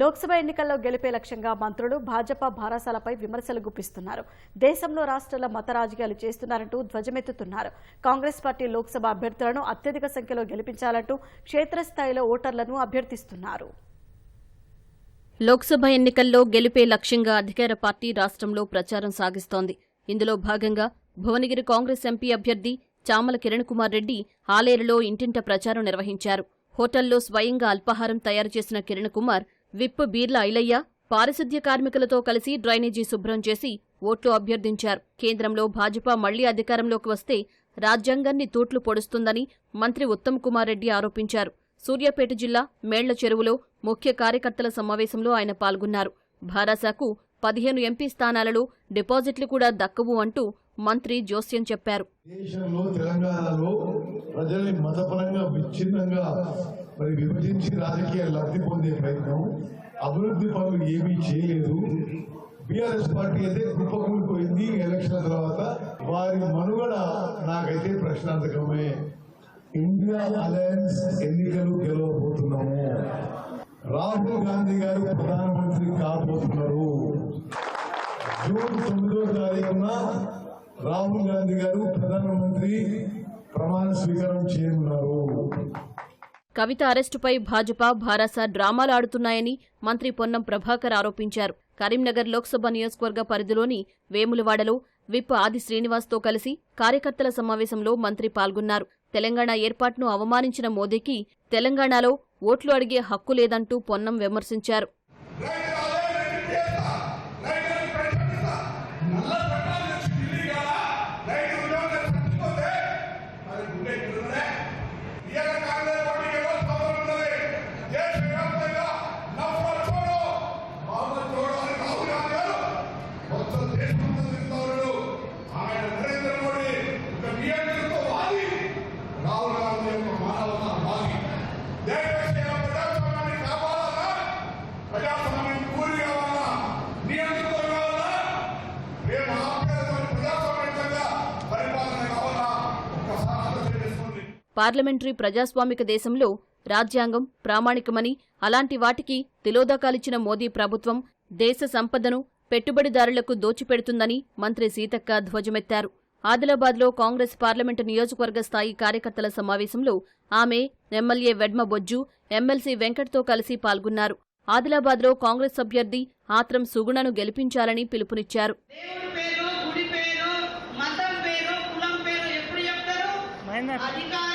లోక్సభ ఎన్నికల్లో గెలిపే లక్ష్యంగా మంత్రులు భాజపా భారాసాలపై విమర్శలు గుప్పిస్తున్నారు. దేశంలో రాష్ట్రాల మత రాజకీయాలు చేస్తున్నారంటూ ధ్వజమెత్తుతున్నారు. కాంగ్రెస్ పార్టీ లోక్సభ అభ్యర్థులను అత్యధిక సంఖ్యలో గెలిపించాలంటూ క్షేత్రస్థాయిలో ఓటర్లను అభ్యర్థిస్తున్నారు. లోక్సభ ఎన్నికల్లో గెలిపే లక్ష్యంగా అధికార పార్టీ రాష్ట్రంలో ప్రచారం సాగిస్తోంది. ఇందులో భాగంగా భువనగిరి కాంగ్రెస్ ఎంపీ అభ్యర్థి చామల కిరణ్ కుమార్ రెడ్డి ఆలేరులో ఇంటింట ప్రచారం నిర్వహించారు. హోటల్లో స్వయంగా అల్పాహారం తయారు చేసిన కిరణ్ కుమార్ విప్ బీర్ల ఐలయ్య పారిశుద్ధ్య కార్మికులతో కలిసి డ్రైనేజీ శుభ్రం చేసి ఓట్లు అభ్యర్థించారు. కేంద్రంలో భాజపా మళ్ళీ అధికారంలోకి వస్తే రాజ్యాంగాన్ని తూట్లు పొడుస్తుందని మంత్రి ఉత్తమ్ కుమార్ రెడ్డి ఆరోపించారు. సూర్యాపేట జిల్లా మేళ్ళ చెరువులో ముఖ్య కార్యకర్తల సమావేశంలో ఆయన పాల్గొన్నారు. భారాసాకు పదిహేను ఎంపీ స్థానాలలో డిపాజిట్లు కూడా దక్కవు అంటూ మంత్రి జోస్యం చెప్పారు. దేశంలో తెలంగాణలో ప్రజల్ని మతపరంగా విచ్ఛిన్నంగా మరి విభజించి రాజకీయ లబ్ధి పొందే ప్రయత్నం అభివృద్ధి పనులు ఏమీ చేయలేదు. బీఆర్ఎస్ పార్టీ అయితే కుప్పకూలిపోయింది ఎలక్షన్ తర్వాత. వారి మనుగడ నాకైతే ప్రశ్నార్థకమే. ఇండియా అలయన్స్ ఎన్నికలు గెలవబోతున్నాము. రాహుల్ గాంధీ గారు ప్రధానమంత్రి కాబోతున్నారు. జూన్ తొమ్మిదో తారీఖున రాహుల్ గాంధీ గారు ప్రధానమంత్రి ప్రమాణ స్వీకారం చేయనున్నారు. కవిత అరెస్టుపై భాజపా భారాస డ్రామాలు ఆడుతున్నాయని మంత్రి పొన్నం ప్రభాకర్ ఆరోపించారు. కరీంనగర్ లోక్సభ నియోజకవర్గ పరిధిలోని వేములవాడలో విప్ ఆది శ్రీనివాస్తో కలిసి కార్యకర్తల సమావేశంలో మంత్రి పాల్గొన్నారు. తెలంగాణ ఏర్పాటును అవమానించిన మోదీకి తెలంగాణలో ఓట్లు అడిగే హక్కు లేదంటూ పొన్నం విమర్శించారు. పార్లమెంటరీ ప్రజాస్వామిక దేశంలో రాజ్యాంగం ప్రామాణికమని అలాంటి వాటికి తిలోదకాలిచ్చిన మోదీ ప్రభుత్వం దేశ సంపదను పెట్టుబడిదారులకు దోచిపెడుతుందని మంత్రి సీతక్క ధ్వజమెత్తారు. ఆదిలాబాద్లో కాంగ్రెస్ పార్లమెంటు నియోజకవర్గ స్థాయి కార్యకర్తల సమావేశంలో ఆమె ఎమ్మెల్యే వెడ్మ బొజ్జు ఎమ్మెల్సీ వెంకట్తో కలిసి పాల్గొన్నారు. ఆదిలాబాద్లో కాంగ్రెస్ అభ్యర్థి ఆత్రం సుగుణను గెలిపించాలని పిలుపునిచ్చారు. దేవుడి